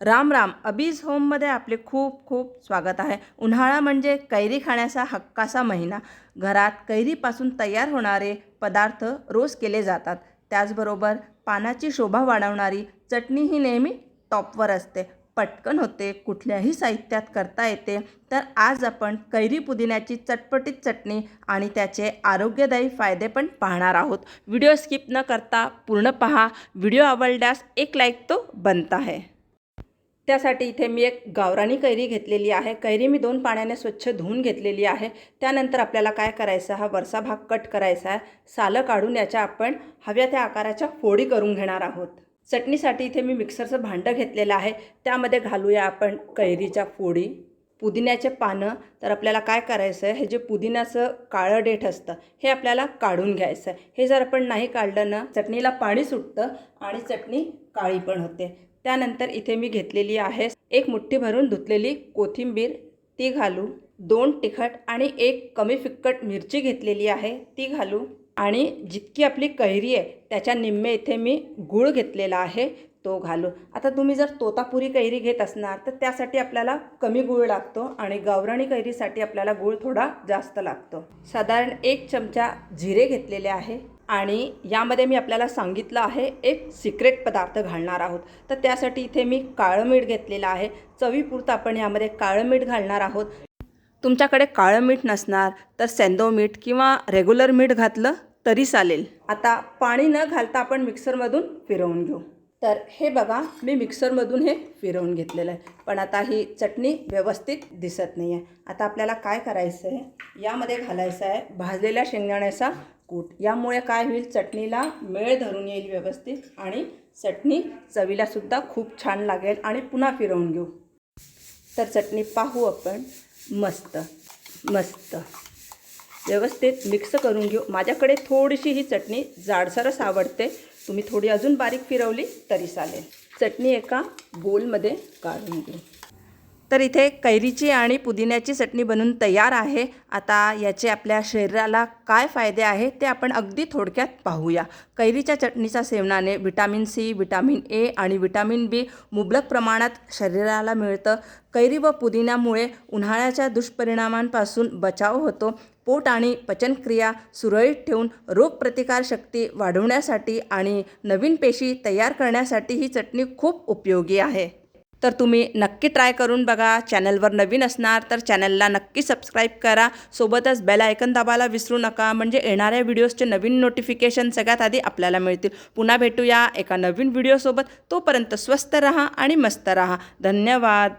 राम राम. अबीज होममध्ये आपले खूप खूप स्वागत आहे. उन्हाळा म्हणजे कैरी खाण्याचा हक्काचा महिना. घरात कैरीपासून तयार होणारे पदार्थ रोज केले जातात. त्याचबरोबर पानाची शोभा वाढवणारी चटणी ही नेहमी टॉपवर असते. पटकन होते कुठल्याही साहित्यात करता येते. तर आज आपण कैरी पुदिन्याची चटपटीत चटणी आणि त्याचे आरोग्यदायी फायदे पण पाहणार आहोत. व्हिडिओ स्किप न करता पूर्ण पहा. व्हिडिओ आवडल्यास एक लाईक तो बनता है त्यासाठी इथे मी एक गावरानी कैरी घेतलेली आहे. कैरी मी दोन पाण्याने स्वच्छ धुवून घेतलेली आहे. त्यानंतर आपल्याला काय करायचं? हा वरचा भाग कट करायचा आहे. सालं काढून याच्या आपण हव्या त्या आकाराच्या फोडी करून घेणार आहोत. चटणीसाठी इथे मी मिक्सरचं भांडं घेतलेलं आहे. त्यामध्ये घालूया आपण कैरीच्या फोडी. पुदिन्याचे पानं. तर आपल्याला काय करायचं? आहे हे जे पुदिन्याचं काळं डेठ असतं हे आपल्याला काढून घ्यायचं आहे. हे जर आपण नाही काढलं ना चटणीला पाणी सुटतं आणि चटणी काळी पण होते. त्यानंतर इथे मी घेतलेली आहे एक मुठ्ठी भरून धुतलेली कोथिंबीर ती घालू दोन तिखट आणि एक कमी फिक्कट मिरची घेतलेली आहे ती घालू आणि जितकी आपली कैरी आहे त्याच्या निम्मे इथे मी गूळ घेतलेला आहे तो घालू आता तुम्ही जर तोतापुरी कैरी घेत असणार तर त्यासाठी आपल्याला कमी गूळ लागतो आणि गावराणी कैरीसाठी आपल्याला गूळ थोडा जास्त लागतो. साधारण एक चमचा जिरे घेतलेले आहे. आणि यामध्ये मी आपल्याला सांगितलं आहे एक सिक्रेट पदार्थ घालणार आहोत. तर त्यासाठी इथे मी काळं मीठ घेतलेलं आहे. चवीपुरतं आपण यामध्ये काळं मीठ घालणार आहोत. तुमच्याकडे काळं मीठ नसणार तर सेंदो मीठ किंवा रेग्युलर मीठ घातलं तरी चालेल. आता पाणी न घालता आपण मिक्सरमधून फिरवून घेऊ. तर हे बघा मी मिक्सरमधून हे फिरवून घेतलेलं आहे. पण आता ही चटणी व्यवस्थित दिसत नाही आहे आता आपल्याला काय करायचं आहे? यामध्ये घालायचं आहे भाजलेल्या शेंगदाण्याचा कूट. यामुळे काय होईल? चटणीला मेळ धरून येईल व्यवस्थित आणि चटणी चवीलासुद्धा खूप छान लागेल आणि पुन्हा फिरवून घेऊ. तर चटणी पाहू आपण. मस्त मस्त. व्यवस्थित मिक्स करून घेऊ. माझ्याकडे थोडीशी ही चटणी जाडसरच आवडते. तुम्ही थोडी अजून बारीक फिरवली तरी चालेल. चटणी एका बोलमध्ये काढून घेऊ. तर इथे कैरीची आणि पुदिन्याची चटणी बनून तयार आहे. आता याचे आपल्या शरीराला काय फायदे आहे ते आपण अगदी थोडक्यात पाहूया. कैरीच्या चटणीच्या सेवनाने विटॅमिन सी विटामिन ए आणि विटॅमिन बी मुबलक प्रमाणात शरीराला मिळतं. कैरी व पुदिन्यामुळे उन्हाळ्याच्या दुष्परिणामांपासून बचाव होतो. पोट आणि पचनक्रिया सुरळीत ठेवून रोगप्रतिकारशक्ती वाढवण्यासाठी आणि नवीन पेशी तयार करण्यासाठी ही चटणी खूप उपयोगी आहे. तर तुम्ही नक्की ट्राय करून बघा. चॅनलवर नवीन असणार तर चॅनलला नक्की सबस्क्राईब करा. सोबतच बेल आयकन दाबायला विसरू नका. म्हणजे येणाऱ्या व्हिडिओजचे नवीन नोटिफिकेशन सगळ्यात आधी आपल्याला मिळतील. पुन्हा भेटूया एका नवीन व्हिडिओसोबत. तोपर्यंत स्वस्त रहा आणि मस्त रहा. धन्यवाद.